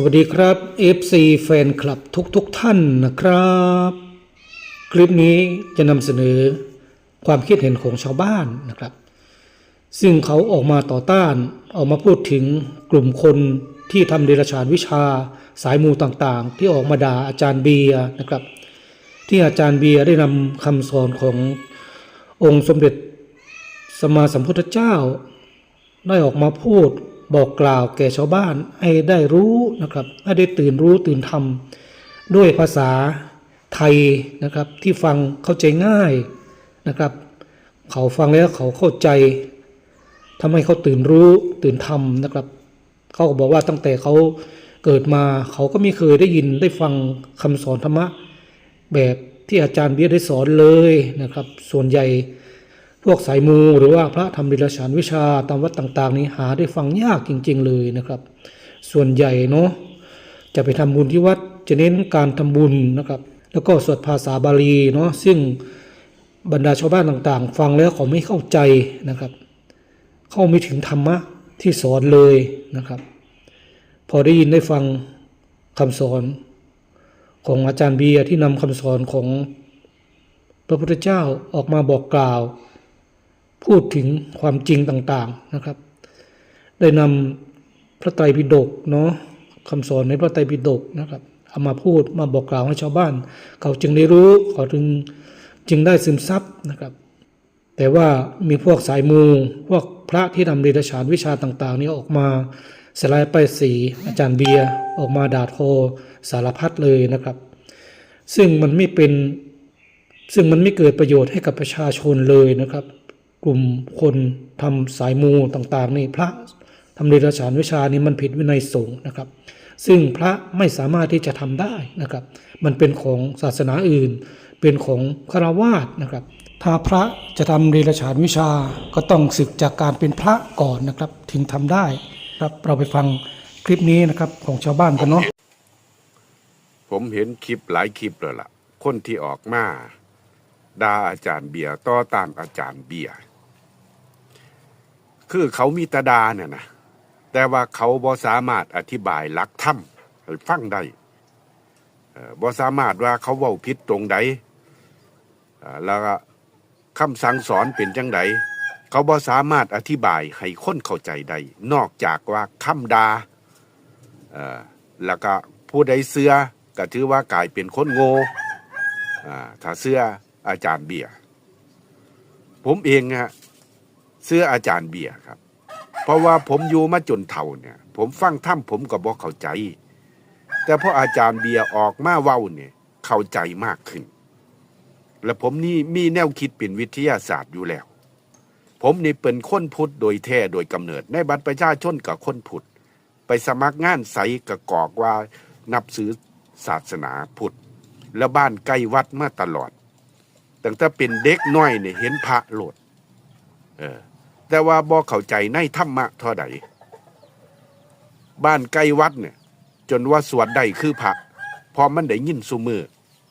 สวัสดีครับ FC แฟนคลับทุกทุกๆท่านนะครับ คลิปนี้จะนำเสนอความคิดเห็นของชาวบ้านนะครับ ซึ่งเขาออกมาต่อต้านออกมาพูดถึงกลุ่มคนที่ทำเดรัจฉานวิชาสายมูต่างๆ ที่ออกมาด่าอาจารย์เบียร์นะครับ ที่อาจารย์เบียร์ได้นำคำสอนขององค์สมเด็จสมมาสัมพุทธเจ้า ได้ออกมาพูด บอกกล่าวแก่ชาวบ้านให้ได้รู้นะครับให้ได้ตื่นรู้ตื่นทำด้วยภาษาไทยนะครับที่ฟังเข้าใจง่ายนะครับ เขาฟังแล้วเขาเข้าใจทำให้เขาตื่นรู้ตื่นทำนะครับ เขาบอกว่าตั้งแต่เขาเกิดมาเขาก็ไม่เคยได้ยินได้ฟังคำสอนธรรมะ แบบที่อาจารย์เบียร์ได้สอนเลยนะครับ ส่วนใหญ่ พวกสายมูหรือว่าพระธรรมดิลฉานวิชาตามวัดต่างๆ นี้หาได้ฟังยากจริง ๆ เลยนะครับ ส่วนใหญ่เนาะจะไปทำบุญที่วัดจะเน้นการทำบุญนะครับ แล้วก็สวดภาษาบาลีเนาะซึ่งบรรดาชาวบ้านต่างๆ ฟังแล้วเขาไม่เข้าใจนะครับ เข้าไม่ถึงธรรมะที่สอนเลยนะครับ พอได้ยินได้ฟังคำสอนของอาจารย์เบียร์ที่นำคำสอนของพระพุทธเจ้าออกมาบอกกล่าว พูดถึงความจริงต่างๆนะครับ ได้นำพระไตรปิฎกเนาะคำสอนในพระไตรปิฎกนะครับเอามาพูดมาบอกกล่าวให้ชาวบ้าน เขาจึงได้รู้เขาจึงจึงได้ซึมซับนะครับ แต่ว่ามีพวกสายมูพวกพระที่นำเดรัจฉานวิชาต่าง ๆ นี้ออกมาสลายไปสีอาจารย์เบียร์ออกมาด่าทอสารพัดเลยนะครับ ซึ่งมันไม่เป็นซึ่งมันไม่เกิดประโยชน์ให้กับประชาชนเลยนะครับ กลุ่มคนทำสายมูต่างๆนี่พระทำเดรัจฉานวิชานี่มันผิดวินัยสงฆ์นะครับ ซึ่งพระไม่สามารถที่จะทำได้นะครับ มันเป็นของศาสนาอื่น เป็นของฆราวาสนะครับ ถ้าพระจะทำเดรัจฉานวิชาก็ต้องศึกจากการเป็นพระก่อนนะครับ ถึงทำได้ครับเราไปฟังคลิปนี้นะครับของชาวบ้านกันเนาะผมเห็นคลิปหลายคลิปแล้วล่ะ คนที่ออกมาด่าอาจารย์เบียร์ต่อต้านอาจารย์เบียร์ คือเขามีตาดาเนี่ยนะแต่ว่าเขาบ่สามารถอธิบายหลักธรรมให้ฟังได้เอ่อบ่สามารถว่าเขาเว้าผิดตรงใดแล้วก็คำสั่งสอนเป็นจังใดเขาบ่สามารถอธิบายให้คนเข้าใจได้นอกจากว่าคำดาแล้วก็ผู้ใดเสือก็ถือว่ากลายเป็นคนโง่ถ้าเสื้ออาจารย์เบียร์ผมเองฮะ เสื้ออาจารย์เบียร์ครับ เพราะว่าผมอยู่มาจนเท่าเนี่ย ผมฟังถ้ำผมก็บอกเข้าใจ แต่พออาจารย์เบียร์ออกมาเว้าเนี่ยเข้าใจมากขึ้น และผมนี่มีแนวคิดเป็นวิทยาศาสตร์อยู่แล้ว ผมนี่เป็นคนพุทธโดยแท้โดยกำเนิดในบัตรประชาชนกับคนพุทธไปสมัครงานใสกับกอกว่านับถือศาสนาพุทธและบ้านใกล้วัดมาตลอดตั้งแต่เป็นเด็กน้อยเนี่ยเห็นพระโหลด เออ แต่ว่าบ่เข้าใจในธรรมะเท่าใดบ้านใกล้วัดเนี่ย จนว่าสวดได้คือพระพอมันได้ยินสุมือ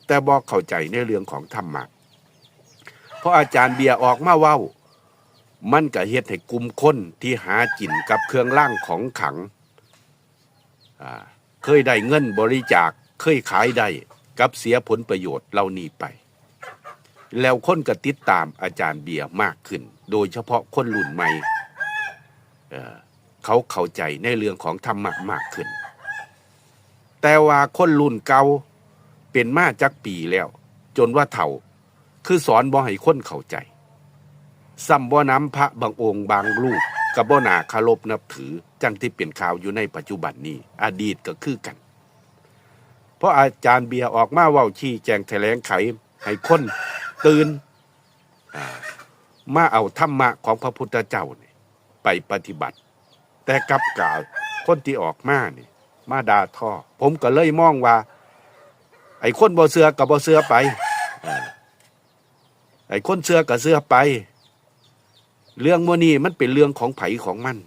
แต่บ่เข้าใจในเรื่องของธรรมะเพราะอาจารย์เบียร์ออกมาเว้า มันก็เฮ็ดให้กลุ่มคนที่หาจินกับเครื่องร่างของขัง เคยได้เงินบริจาคเคยขายได้กับเสียผลประโยชน์เหล่านี้ไป แล้วคนก็ติดตามอาจารย์เบียร์มากขึ้น โดยเฉพาะคนรุ่นใหม่เขาเข้าใจในเรื่องของธรรมะมากขึ้น แต่ว่าคนรุ่นเก่าเป็นมาจักปีแล้ว จนว่าเถ่า คือสอนบ่ให้คนเข้าใจซ้ำบ่น้ำพระบางองค์บางรูปกับบ่นาคารพนับถือ จังที่เป็นข่าวอยู่ในปัจจุบันนี้อดีตก็คือกัน เพราะอาจารย์เบียร์ออกมาเว้าชี้แจงแถลงไขให้คน ตื่นมาเอาธรรมะของพระพุทธเจ้าเนี่ยไปปฏิบัติ แต่กลับกล่าวคนที่ออกมาเนี่ยมาด่าท่อ ผมก็เลยมองว่า ไอ้คนบ่เสือกับบ่เสือไปอไอ้คนเสือกับเสือไป เรื่องโมนี้มันเป็นเรื่องของไผของมัน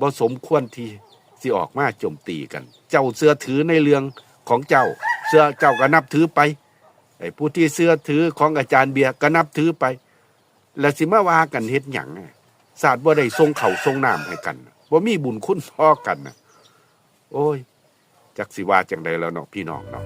บ่สมควรที่สิออกมาโจมตีกัน เจ้าเสือถือในเรื่องของเจ้า เสือเจ้าก็นับถือไป ไอ้ผู้ที่เสื้อถือของอาจารย์เบียร์ก็นับถือไป แล้วสิมาว่ากันเฮ็ดหยังศาสตร์บ่ได้ทรงเข่าทรงน้ำให้กันบ่มีบุญคุณพ่อกันนะโอ้ย จักสิว่าจังใดแล้วเนาะพี่น้องเนาะ